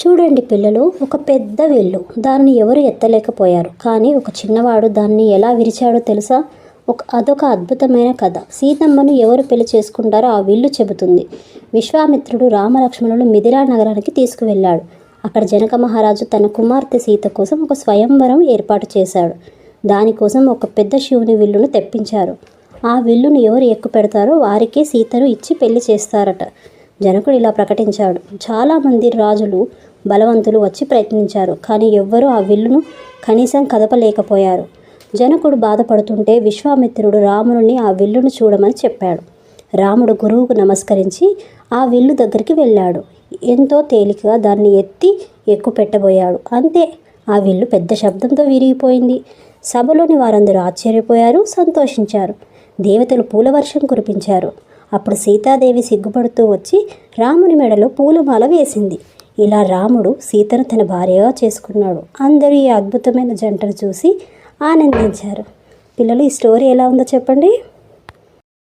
చూడండి పిల్లలు ఒక పెద్ద విల్లు. దాన్ని ఎవరు ఎత్తలేకపోయారు. కానీ ఒక చిన్నవాడు దాన్ని ఎలా విరిచాడో తెలుసా? ఒక అదొక అద్భుతమైన కథ. సీతమ్మను ఎవరు పెళ్ళి చేసుకుంటారో ఆ విల్లు చెబుతుంది. విశ్వామిత్రుడు రామలక్ష్మణులు మిథిలా నగరానికి తీసుకువెళ్ళాడు. అక్కడ జనక మహారాజు తన కుమార్తె సీత కోసం ఒక స్వయంవరం ఏర్పాటు చేశాడు. దానికోసం ఒక పెద్ద శివుని విల్లును తెప్పించారు. ఆ విల్లును ఎవరు ఎక్కుపెడతారో వారికే సీతను ఇచ్చి పెళ్ళి చేస్తారట. జనకుడు ఇలా ప్రకటించాడు. చాలామంది రాజులు బలవంతులు వచ్చి ప్రయత్నించారు కానీ ఎవ్వరూ ఆ విల్లును కనీసం కదపలేకపోయారు. జనకుడు బాధపడుతుంటే విశ్వామిత్రుడు రాముని ఆ విల్లును చూడమని చెప్పాడు. రాముడు గురువుకు నమస్కరించి ఆ విల్లు దగ్గరికి వెళ్ళాడు. ఎంతో తేలికగా దాన్ని ఎత్తి ఎక్కువ పెట్టబోయాడు. అంతే ఆ విల్లు పెద్ద శబ్దంతో విరిగిపోయింది. సభలోని వారందరూ ఆశ్చర్యపోయారు సంతోషించారు. దేవతలు పూలవర్షం కురిపించారు. అప్పుడు సీతాదేవి సిగ్గుపడుతూ వచ్చి రాముని మెడలో పూలమాల వేసింది. ఇలా రాముడు సీతను తన భార్యగా చేసుకున్నాడు. అందరూ ఈ అద్భుతమైన జంటను చూసి ఆనందించారు. పిల్లలు ఈ స్టోరీ ఎలా ఉందో చెప్పండి.